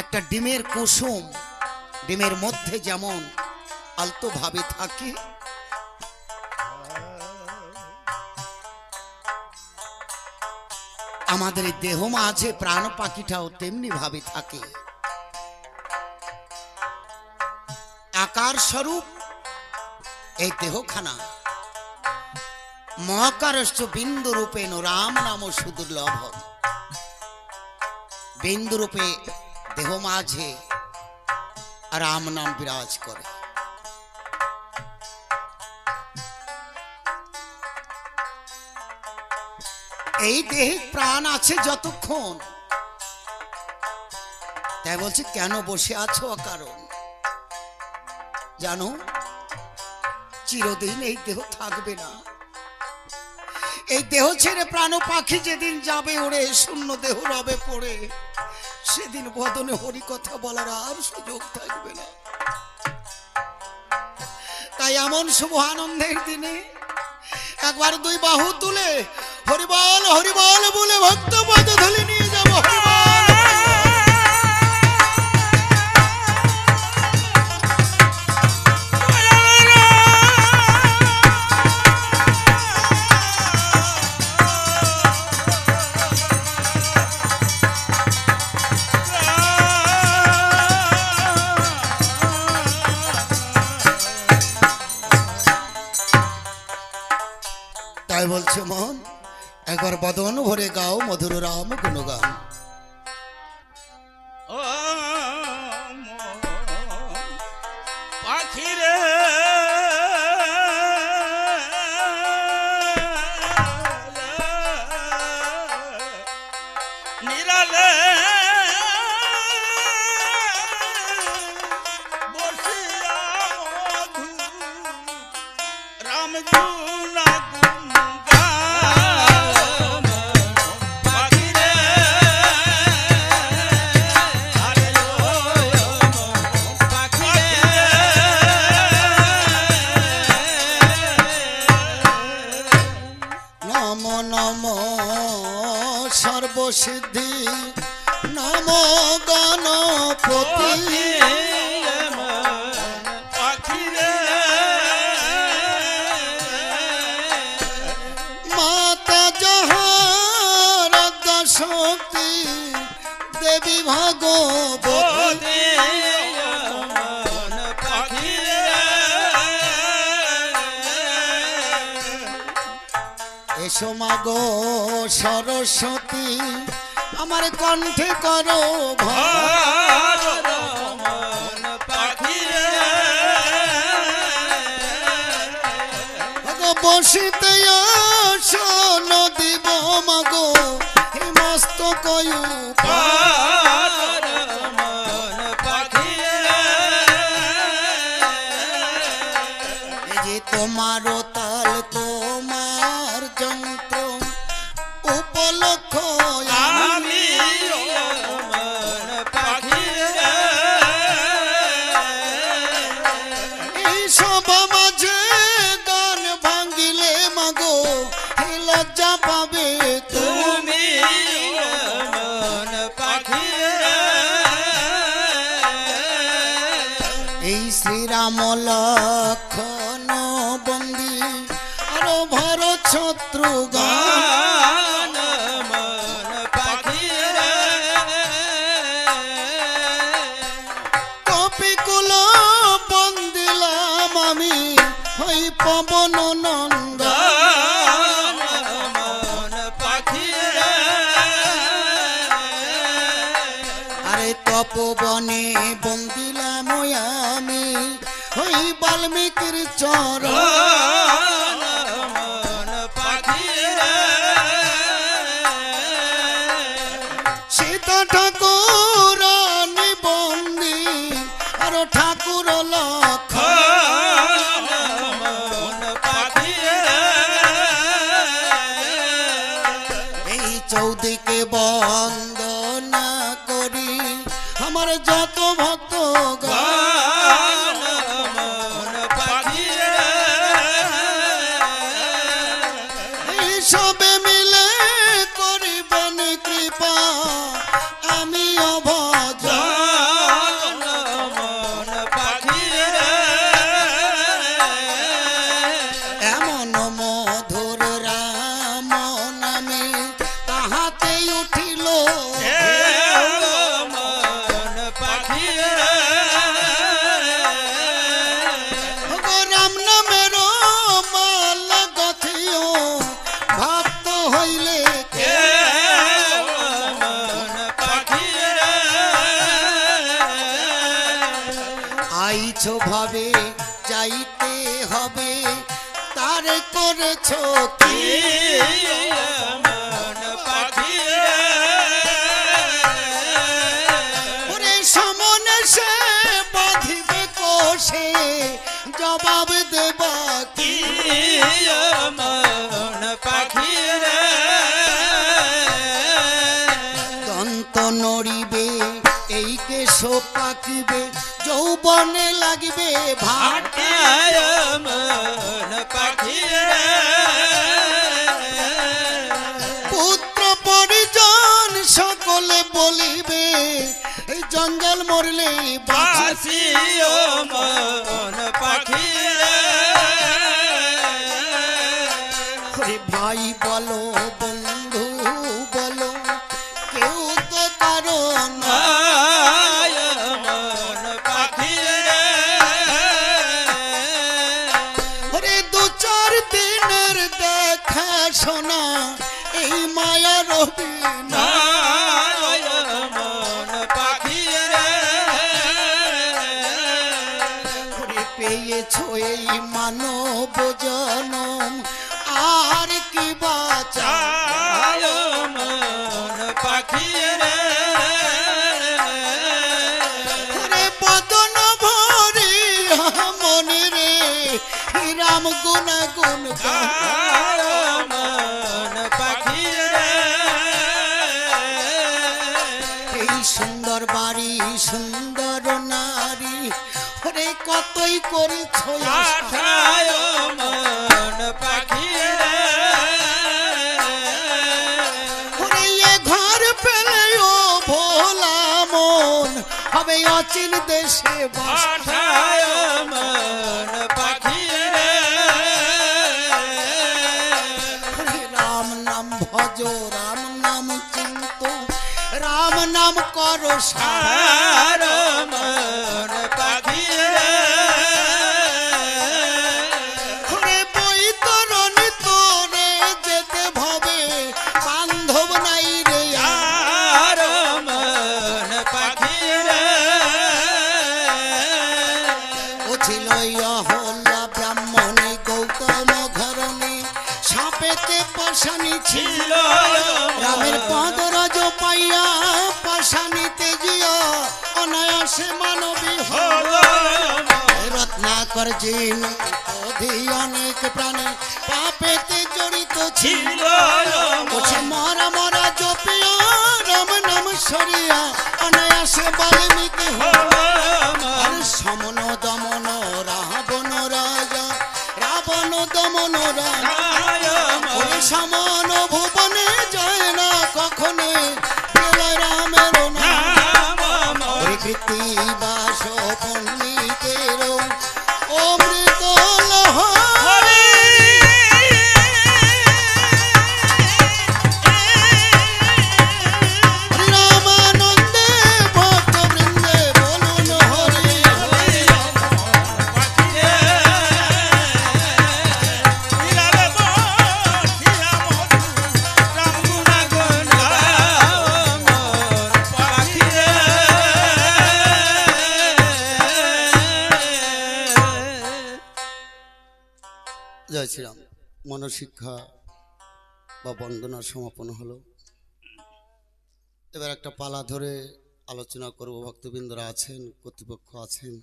একটা ডিমের কুসুম, ডিমের মধ্যে যেমন আলতো ভাবে থাকে, আমাদের দেহ মাঝে প্রাণ পাখিটাও তেমনি ভাবে থাকে। আকার স্বরূপ এই দেহখানা। মহাকারস্য বিন্দু রূপে রাম নাম সুদুর্লভ বিন্দু রূপে দেহ মাঝে রাম নাম বিরাজ করে। এই দেহে প্রাণ আছে যতক্ষণ। তাই বলছে, কেন বসে আছো কারণ জানো, চিরদিন এই দেহ থাকবে না। এই দেহ ছেড়ে প্রাণ পাখি যেদিন যাবে ওড়ে, শূন্য দেহ রবে পড়ে। সেদিন বদনে হরি কথা বলার আর সুযোগ থাকবে না। তাই এমন শুভ আনন্দের দিনে একবার দুই বাহু তুলে হরিবল হরিবল বলে ভক্ত পদ ধুলে তাই বলছে মন? একবার বদন ভরে গাও মধুর রাম গুণগান মধু রাম নম নম সর্বসিদ্ধি নম গণপতি মাতা যাহার শক্তি দেবী ভাগবতী। এসো মাগো সরস্বতী আমার কণ্ঠে করো বসিতে আসো নদীব মাগো মস্ত কয়ু এই সব মাঝে গান ভাঙ্গিলে মাগো হে লজ্জা পাবে তুমি। এই শ্রীরাম লক্ষণ বন্দি, আরও ভরত শত্রুঘ্ন তপবনে বন্দিলাম আমি ওই বাল্মীকির সীতা ঠাকুর বন্দি ঠাকুর লক্ষ ভক্ত পাখি করেছ কি? জবাব দেবা কি? মন পাখি দন্ত নড়িবে এই কেশ পাকিবে, যৌবনে লাগিবে ভাট মন পাখি পুত্র পরিজন সকলে বলিবে, এই জঞ্জাল মরলে বাঁচি বাসি মন পাখি ভাই দিনের দেখা শোনা, এই মায়া রবি না পাখি করে পেয়েছ এই মানব জনম, আর কি বাঁচা মন পাখি রাম গুণ গুণ মন পাখি এই সুন্দর বাড়ি, সুন্দর নারী, ওরে কতই করেছ মন পাখি ঘর পেলে ও ভোলা মন, হবে অচিন দেশে বাস নাম করো সারা মন পাখি ওরে বৈতরণী সাপেতে পাশানি ছিল। রামের পদরজ পাইয়া পাশানিতে জিয়া অনায়াসে মানবী হল। রত্নাকর জিন অনেক প্রাণী পাপেতে জড়িত ছিল। মরা মরা জপিয়া রাম নাম সরিয়া অনায়াসে বাল্মীকি হল। সমন দমন রাবণ রাজা রাবণ দমন রাজা। সমন ভুবনে যায় না কখনো। রামের না কৃতি বাস শ্রীরাম মনশিক্ষা বা বন্দনা সমাপন হলো। এবার একটা পালা ধরে আলোচনা করব। ভক্তবৃন্দরা আছেন, কর্তৃপক্ষ আছেন।